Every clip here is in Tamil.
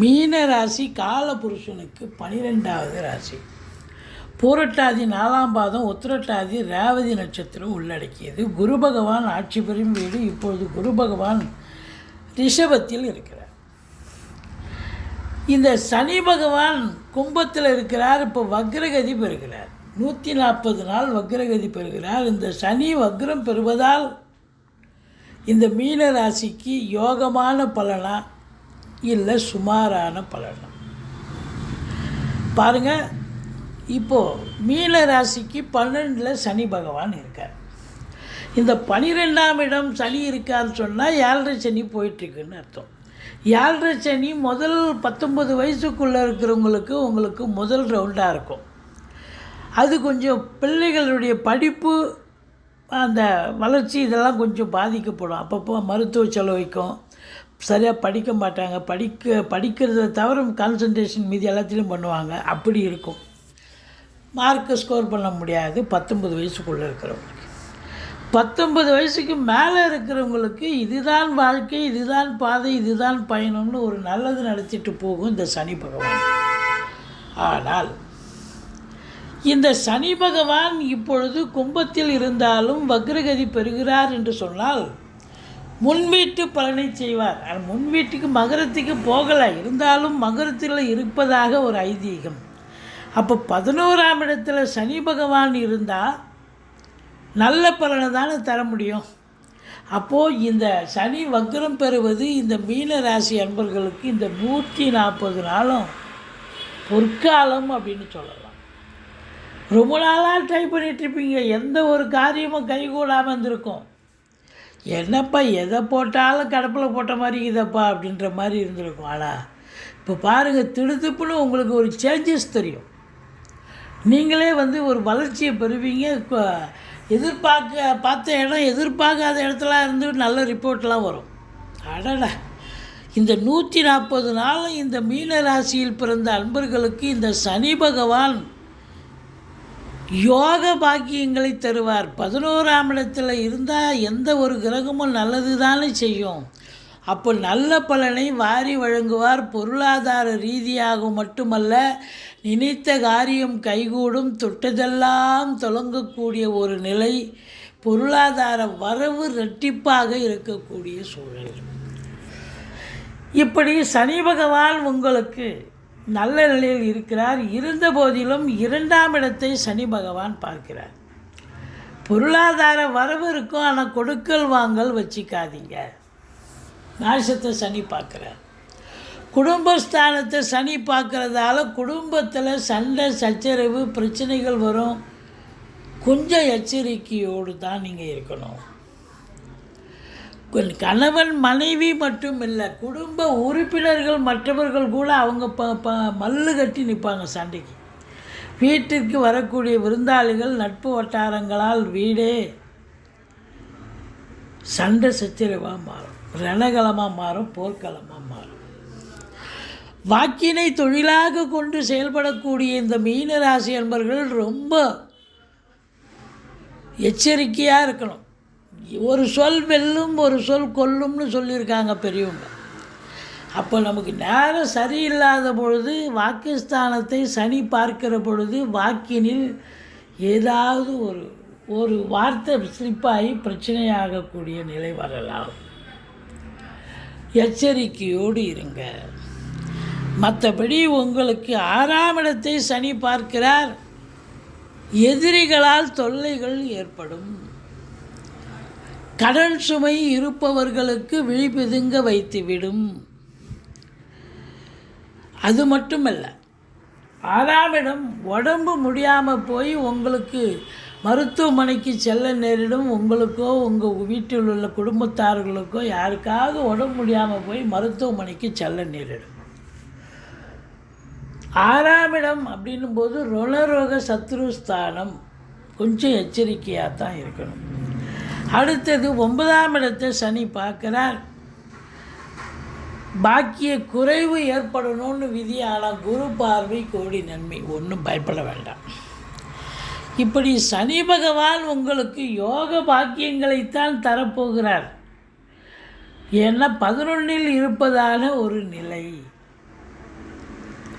மீன ராசி காலபுருஷனுக்கு பனிரெண்டாவது ராசி. பூரட்டாதி நாலாம் பாதம் உத்திரட்டாதி ரேவதி நட்சத்திரம் உள்ளடக்கியது. குரு பகவான் ஆட்சி பெறும் வீடு இப்பொழுது குரு பகவான் ரிஷபத்தில் இருக்கிறார். இந்த சனி பகவான் கும்பத்தில் இருக்கிறார். இப்போ வக்ரகதி பெறுகிறார். நூற்றி நாற்பது நாள் வக்ரகதி பெறுகிறார். இந்த சனி வக்ரம் பெறுவதால் இந்த மீன ராசிக்கு யோகமான பலனாக இல்லை சுமாரான பலனும் பாருங்க இப்போது மீன ராசிக்கு பன்னெண்டில் சனி பகவான் இருக்கார். இந்த பனிரெண்டாம் இடம் சனி இருக்கான்னு சொன்னால் ஏழரை சனி போயிட்டுருக்குன்னு அர்த்தம். ஏழரை சனி முதல் பத்தொம்பது வயசுக்குள்ளே இருக்கிறவங்களுக்கு உங்களுக்கு முதல் ரவுண்டாக இருக்கும். அது கொஞ்சம் பிள்ளைகளுடைய படிப்பு அந்த வளர்ச்சி இதெல்லாம் கொஞ்சம் பாதிக்கப்படும். அப்பப்போ மருத்துவ செலவைக்கும் சரியாக படிக்க மாட்டாங்க. படிக்க படிக்கிறத தவிர கான்சன்ட்ரேஷன் மீதி எல்லாத்திலையும் பண்ணுவாங்க. அப்படி இருக்கும். மார்க்கு ஸ்கோர் பண்ண முடியாது. பத்தொம்பது வயசுக்குள்ளே இருக்கிறவங்களுக்கு. பத்தொன்பது வயசுக்கு மேலே இருக்கிறவங்களுக்கு இதுதான் வாழ்க்கை இதுதான் பாதை இதுதான் பயணம்னு ஒரு நல்லது நடத்திட்டு போகும் இந்த சனி பகவான். ஆனால் இந்த சனி பகவான் இப்பொழுது கும்பத்தில் இருந்தாலும் வக்ரகதி பெறுகிறார் என்று சொன்னால் முன்வீட்டு பலனை செய்வார். ஆனால் முன்வீட்டுக்கு மகரத்துக்கு போகலை. இருந்தாலும் மகரத்தில் இருப்பதாக ஒரு ஐதீகம். அப்போ பதினோராம் இடத்துல சனி பகவான் இருந்தால் நல்ல பலனை தானே தர முடியும். அப்போது இந்த சனி வக்ரம் பெறுவது இந்த மீன ராசி அன்பர்களுக்கு இந்த நூற்றி நாற்பது நாளும் பொற்காலம் அப்படின்னு சொல்லலாம். ரொம்ப நாளாக ட்ரை பண்ணிகிட்ருப்பீங்க எந்த ஒரு காரியமும் கைகூடாமல் இருந்திருக்கும். என்னப்பா எதை போட்டாலும் கடப்பில் போட்ட மாதிரி இதப்பா அப்படின்ற மாதிரி இருந்திருக்கும் ஆளா? இப்போ பாருங்கள் திடுத்துப்புன்னு உங்களுக்கு ஒரு சேஞ்சஸ் தெரியும். நீங்களே வந்து ஒரு வளர்ச்சியை பெறுவீங்க. எதிர்பார்க்க பார்த்த இடம் எதிர்பார்க்காத இடத்துல இருந்து நல்ல ரிப்போர்ட்லாம் வரும். அடடா. இந்த நூற்றி நாற்பது நாளும் இந்த மீன ராசியில் பிறந்த அன்பர்களுக்கு இந்த சனி பகவான் யோக பாக்கியங்களை தருவார். பதினோராம் இடத்துல இருந்தால் எந்த ஒரு கிரகமும் நல்லது தானே செய்யும். அப்போ நல்ல பலனை வாரி வழங்குவார். பொருளாதார ரீதியாக மட்டுமல்ல நினைத்த காரியம் கைகூடும் தொட்டதெல்லாம் தொடங்கக்கூடிய ஒரு நிலை பொருளாதார வரவு இரட்டிப்பாக இருக்கக்கூடிய சூழல். இப்படி சனி பகவான் உங்களுக்கு நல்ல நிலையில் இருக்கிறார். இருந்த போதிலும் இரண்டாம் இடத்தை சனி பகவான் பார்க்கிறார். பொருளாதார வரவு இருக்கும். ஆனால் கொடுக்கல் வாங்கல் வச்சுக்காதீங்க. நாசத்தை சனி பார்க்குறார். குடும்பஸ்தானத்தை சனி பார்க்குறதால குடும்பத்தில் சண்டை சச்சரவு பிரச்சனைகள் வரும். கொஞ்சம் எச்சரிக்கையோடு தான் நீங்கள் இருக்கணும். கணவன் மனைவி மட்டும் இல்லை குடும்ப உறுப்பினர்கள் மற்றவர்கள் கூட அவங்க ப ப மல்லு கட்டி நிற்பாங்க சண்டைக்கு. வீட்டிற்கு வரக்கூடிய விருந்தாளிகள் நட்பு வட்டாரங்களால் வீடே சண்டை சச்சரவாக மாறும். ரணகலமாக மாறும் போர்க்களமாக மாறும். வாக்கினை தொழிலாக கொண்டு செயல்படக்கூடிய இந்த மீன ராசி ரொம்ப எச்சரிக்கையாக இருக்கணும். ஒரு சொல் வெல்லும் ஒரு சொல் கொல்லும்னு சொல்லியிருக்காங்க பெரியவங்க. அப்போ நமக்கு நேரம் சரியில்லாத பொழுது வாக்குஸ்தானத்தை சனி பார்க்கிற பொழுது வாக்கினில் ஏதாவது ஒரு ஒரு வார்த்தை ஸ்லிப்பாகி பிரச்சனையாகக்கூடிய நிலை வரலாம். எச்சரிக்கையோடு இருங்க. மற்றபடி உங்களுக்கு ஆறாம் இடத்தை சனி பார்க்கிறார். எதிரிகளால் தொல்லைகள் ஏற்படும். கடன் சுமை இருப்பவர்களுக்கு விழிபிதுங்க வைத்துவிடும். அது மட்டுமல்ல ஆறாம் இடம் உடம்பு முடியாமல் போய் உங்களுக்கு மருத்துவமனைக்கு செல்ல நேரிடும் உங்களுக்கோ உங்கள் வீட்டில் உள்ள குடும்பத்தார்களுக்கோ யாருக்காவது உடம்பு முடியாமல் போய் மருத்துவமனைக்கு செல்ல நேரிடும். ஆறாம் இடம் அப்படின்னும் போது ருணரோக சத்ருஸ்தானம் கொஞ்சம் எச்சரிக்கையாக தான் இருக்கணும். அடுத்தது ஒன்பதாம் இடத்தை சனி பார்க்குறார். பாக்கிய குறைவு ஏற்படணும்னு விதி குரு பார்வை கோடி நன்மை ஒன்றும் பயப்பட வேண்டாம். இப்படி சனி பகவான் உங்களுக்கு யோக பாக்கியங்களைத்தான் தரப்போகிறார். ஏன்னா பதினொன்றில் இருப்பதான ஒரு நிலை.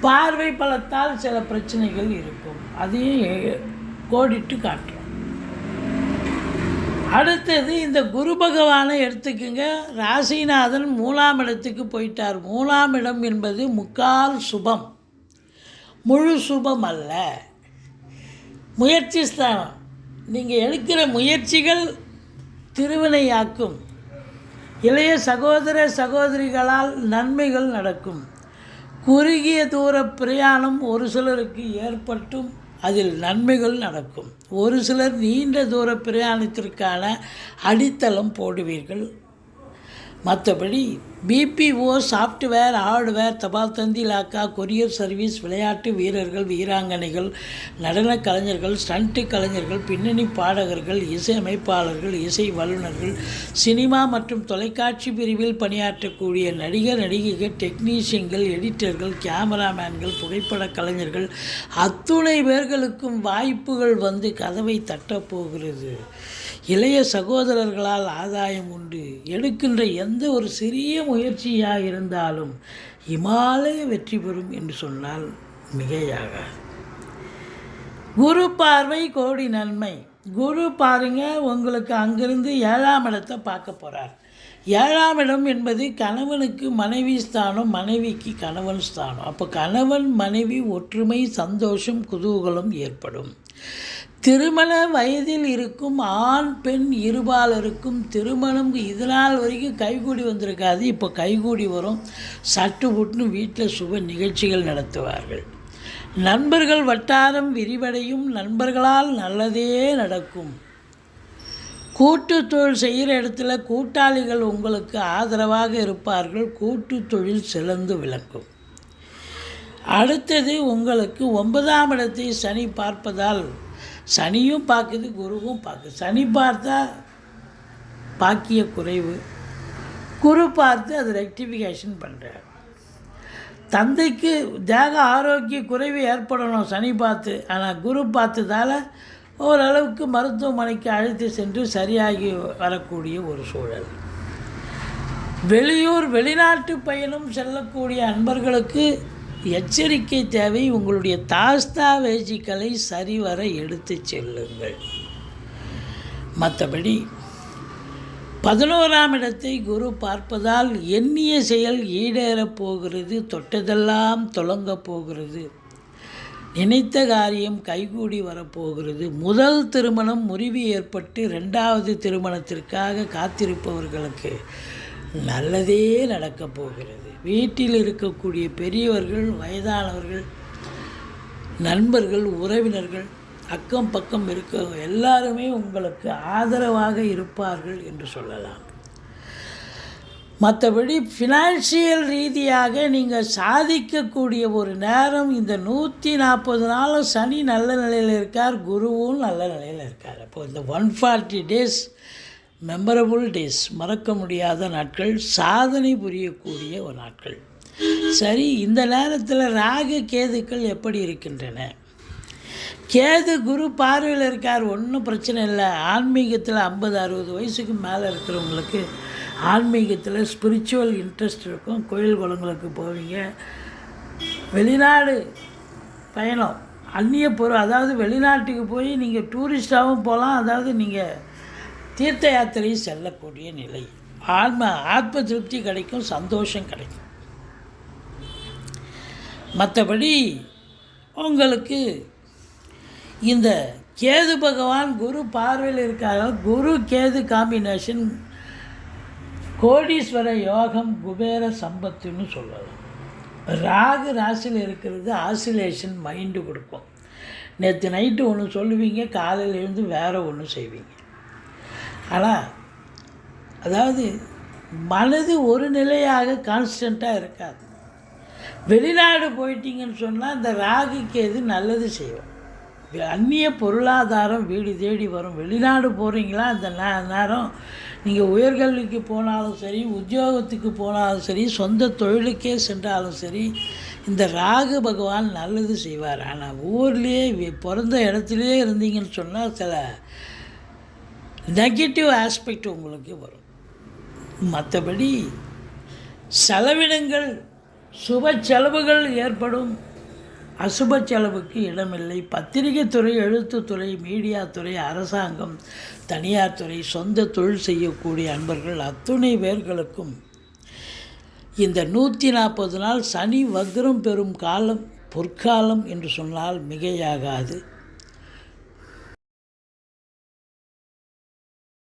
பார்வை பலத்தால் சில பிரச்சனைகள் இருக்கும். அதையும் கோடிட்டு காட்டுறோம் அடுத்தது இந்த குரு பகவானை எடுத்துக்கங்க. ராசிநாதன் மூலாம் இடத்துக்கு போயிட்டார். மூலாம் இடம் என்பது முக்கால் சுபம். முழு சுபம் அல்ல. முயற்சி ஸ்தானம். நீங்கள் எடுக்கிற முயற்சிகள் திருவினையாக்கும். இளைய சகோதர சகோதரிகளால் நன்மைகள் நடக்கும். குறுகிய தூர பிரயாணம் ஒரு சிலருக்கு ஏற்பட்டும். அதில் நன்மைகள் நடக்கும். ஒரு சிலர் நீண்ட தூர பிரயாணத்திற்கான அடித்தளம் போடுவீர்கள். மற்றபடி பிபிஓ சாஃப்ட்வேர் ஹார்ட்வேர் தபால் தந்தி லாக்கா கொரியர் சர்வீஸ் விளையாட்டு வீரர்கள் வீராங்கனைகள் நடன கலைஞர்கள் ஸ்டண்ட்டு கலைஞர்கள் பின்னணி பாடகர்கள் இசையமைப்பாளர்கள் இசை வல்லுநர்கள் சினிமா மற்றும் தொலைக்காட்சி பிரிவில் பணியாற்றக்கூடிய நடிகர் நடிகைகள் டெக்னீஷியன்கள் எடிட்டர்கள் கேமராமேன்கள் புகைப்பட கலைஞர்கள் அத்துணை பேர்களுக்கும் வாய்ப்புகள் வந்து கதவை தட்டப்போகிறது இளைய சகோதரர்களால் ஆதாயம் உண்டு. எடுக்கின்ற எந்த ஒரு சிறிய முயற்சியாக இருந்தாலும் இமாலய வெற்றி பெறும் என்று சொன்னால் மிகையாகாது குரு பார்வை கோடி நன்மை. குரு பாருங்க உங்களுக்கு அங்கிருந்து ஏழாம் இடத்தை பார்க்க போகிறார் ஏழாம் இடம் என்பது கணவனுக்கு மனைவி ஸ்தானம் மனைவிக்கு கணவன் ஸ்தானம். அப்போ கணவன் மனைவி ஒற்றுமை சந்தோஷம் குதூகலம் ஏற்படும். திருமண வயதில் இருக்கும் ஆண் பெண் இருபாலருக்கும் திருமணம் இது நாள் வரைக்கும் கைகூடி வந்திருக்காது. இப்போ கைகூடி வரும். சட்டு புட்டுன்னு வீட்டில் சுப நிகழ்ச்சிகள் நடத்துவார்கள். நண்பர்கள் வட்டாரம் விரிவடையும். நண்பர்களால் நல்லதே நடக்கும். கூட்டு தொழில் செய்கிற இடத்துல கூட்டாளிகள் உங்களுக்கு ஆதரவாக இருப்பார்கள். கூட்டு தொழில் சிறந்து விளங்கும். அடுத்தது உங்களுக்கு ஒன்பதாம் இடத்தை சனி பார்ப்பதால் சனியும் பார்க்குது குருவும் பார்க்குது. சனி பார்த்தா பாக்கிய குறைவு. குரு பார்த்து அது ரெக்டிஃபிகேஷன் பண்ணுறார் தந்தைக்கு தேக ஆரோக்கிய குறைவு ஏற்படணும் சனி பார்த்து. ஆனால் குரு பார்த்ததால் ஓரளவுக்கு மருத்துவமனைக்கு அழைத்து சென்று சரியாகி வரக்கூடிய ஒரு சூழல். வெளியூர் வெளிநாட்டு பயணம் செல்லக்கூடிய அன்பர்களுக்கு எச்சரிக்கை தேவை உங்களுடைய தாஸ்தாவேஜிக்களை சரிவர எடுத்து செல்லுங்கள். மற்றபடி பதினோராம் இடத்தை குரு பார்ப்பதால் எண்ணிய செயல் ஈடேறப் போகிறது தொட்டதெல்லாம் தொடங்கப் போகிறது. நினைத்த காரியம் கைகூடி வரப்போகிறது முதல் திருமணம் முறிவு ஏற்பட்டு ரெண்டாவது திருமணத்திற்காக காத்திருப்பவர்களுக்கு நல்லதே நடக்கப் போகிறது. வீட்டில் இருக்கக்கூடிய பெரியவர்கள் வயதானவர்கள் நண்பர்கள் உறவினர்கள் அக்கம் பக்கம் இருக்க எல்லாருமே உங்களுக்கு ஆதரவாக இருப்பார்கள் என்று சொல்லலாம். மற்றபடி ஃபினான்ஷியல் ரீதியாக நீங்கள் சாதிக்கக்கூடிய ஒரு நேரம் இந்த நூற்றி நாற்பது நாளும் சனி நல்ல நிலையில் இருக்கார் குருவும் நல்ல நிலையில் இருக்கார். அப்போது இந்த one forty days memorable days மறக்க முடியாத நாட்கள் சாதனை புரியக்கூடிய ஒரு நாட்கள். சரி இந்த நேரத்தில் ராகு கேதுக்கள் எப்படி இருக்கின்றன? கேது குரு பார்வையில் இருக்கார் ஒன்றும் பிரச்சனை இல்லை. ஆன்மீகத்தில் ஐம்பது அறுபது வயசுக்கு மேலே இருக்கிறவங்களுக்கு ஆன்மீகத்தில் ஸ்பிரிச்சுவல் இன்ட்ரெஸ்ட் இருக்கும். கோயில் குளங்களுக்கு போவீங்க. வெளிநாடு பயணம் அந்நிய பொருள் அதாவது வெளிநாட்டுக்கு போய் நீங்கள் டூரிஸ்டாகவும் போகலாம் அதாவது நீங்கள் தீர்த்த யாத்திரை செல்லக்கூடிய நிலை. ஆன்ம ஆத்ம திருப்தி கிடைக்கும் சந்தோஷம் கிடைக்கும். மற்றபடி உங்களுக்கு இந்த கேது பகவான் குரு பார்வையில் இருக்காங்க குரு கேது காம்பினேஷன் கோடீஸ்வர யோகம் குபேர சம்பத்துன்னு சொல்லலாம் ராகு ராசியில் இருக்கிறது ஆசிலேஷன் மைண்டு கொடுக்கும். நேற்று நைட்டு ஒன்று சொல்லுவீங்க காலையில் எழுந்து வேறு ஒன்று செய்வீங்க. ஆனால் அதாவது மனது ஒரு நிலையாக கான்ஸ்டண்ட்டாக இருக்காது. வெளிநாடு போயிட்டீங்கன்னு சொன்னால் இந்த ராகுக்கு எது நல்லது செய்வோம் அந்நிய பொருளாதாரம் வீடு தேடி வரும். வெளிநாடு போகிறீங்களா அந்த நேரம் நீங்கள் உயர்கல்விக்கு போனாலும் சரி உத்தியோகத்துக்கு போனாலும் சரி சொந்த தொழிலுக்கே சென்றாலும் சரி இந்த ராகு பகவான் நல்லது செய்வார். ஆனால் ஊர்லேயே பிறந்த இடத்துலையே இருந்தீங்கன்னு சொன்னால் சில நெகட்டிவ் ஆஸ்பெக்ட் உங்களுக்கு வரும். மற்றபடி செலவினங்கள் சுப செலவுகள் ஏற்படும். அசுப செலவுக்கு இடமில்லை. பத்திரிகை துறை எழுத்துத்துறை மீடியா துறை அரசாங்கம் தனியார் துறை சொந்த தொழில் செய்யக்கூடிய அன்பர்கள் அத்துணை பேர்களுக்கும் இந்த நூற்றி நாற்பது நாள் சனி வக்ரம் பெறும் காலம் பொற்காலம் என்று சொன்னால் மிகையாகாது.